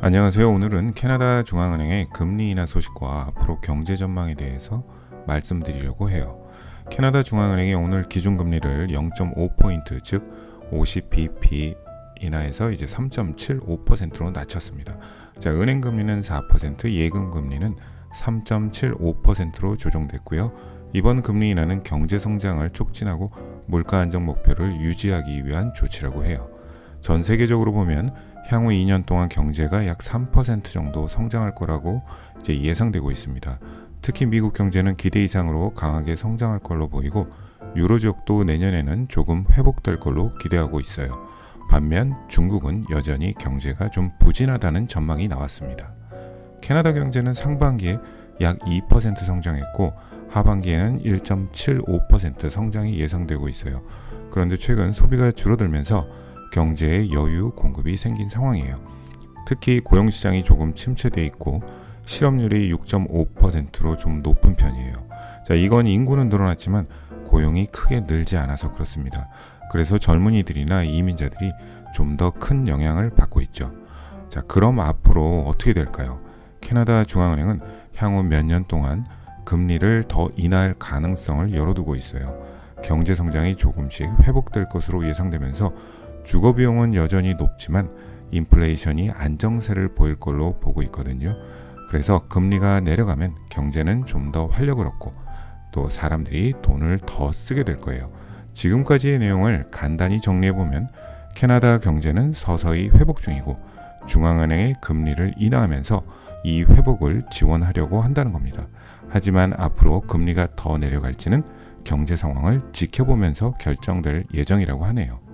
안녕하세요. 오늘은 캐나다 중앙은행의 금리 인하 소식과 앞으로 경제 전망에 대해서 말씀드리려고 해요. 캐나다 중앙은행이 오늘 기준금리를 0.5포인트 즉 50bp 인하해서 이제 3.75%로 낮췄습니다. 자, 은행 금리는 4%, 예금 금리는 3.75%로 조정됐고요. 이번 금리 인하는 경제 성장을 촉진하고 물가 안정 목표를 유지하기 위한 조치라고 해요. 전 세계적으로 보면 향후 2년 동안 경제가 약 3% 정도 성장할 거라고 이제 예상되고 있습니다. 특히 미국 경제는 기대 이상으로 강하게 성장할 걸로 보이고 유로 지역도 내년에는 조금 회복될 걸로 기대하고 있어요. 반면 중국은 여전히 경제가 좀 부진하다는 전망이 나왔습니다. 캐나다 경제는 상반기에 약 2% 성장했고 하반기에는 1.75% 성장이 예상되고 있어요. 그런데 최근 소비가 줄어들면서 경제에 여유 공급이 생긴 상황이에요. 특히 고용 시장이 조금 침체돼 있고 실업률이 6.5%로 좀 높은 편이에요. 자, 이건 인구는 늘어났지만 고용이 크게 늘지 않아서 그렇습니다. 그래서 젊은이들이나 이민자들이 좀 더 큰 영향을 받고 있죠. 자, 그럼 앞으로 어떻게 될까요? 캐나다 중앙은행은 향후 몇 년 동안 금리를 더 인하할 가능성을 열어두고 있어요. 경제 성장이 조금씩 회복될 것으로 예상되면서 주거 비용은 여전히 높지만 인플레이션이 안정세를 보일 걸로 보고 있거든요. 그래서 금리가 내려가면 경제는 좀 더 활력을 얻고 또 사람들이 돈을 더 쓰게 될 거예요. 지금까지의 내용을 간단히 정리해 보면 캐나다 경제는 서서히 회복 중이고 중앙은행의 금리를 인하하면서 이 회복을 지원하려고 한다는 겁니다. 하지만 앞으로 금리가 더 내려갈지는 경제 상황을 지켜보면서 결정될 예정이라고 하네요.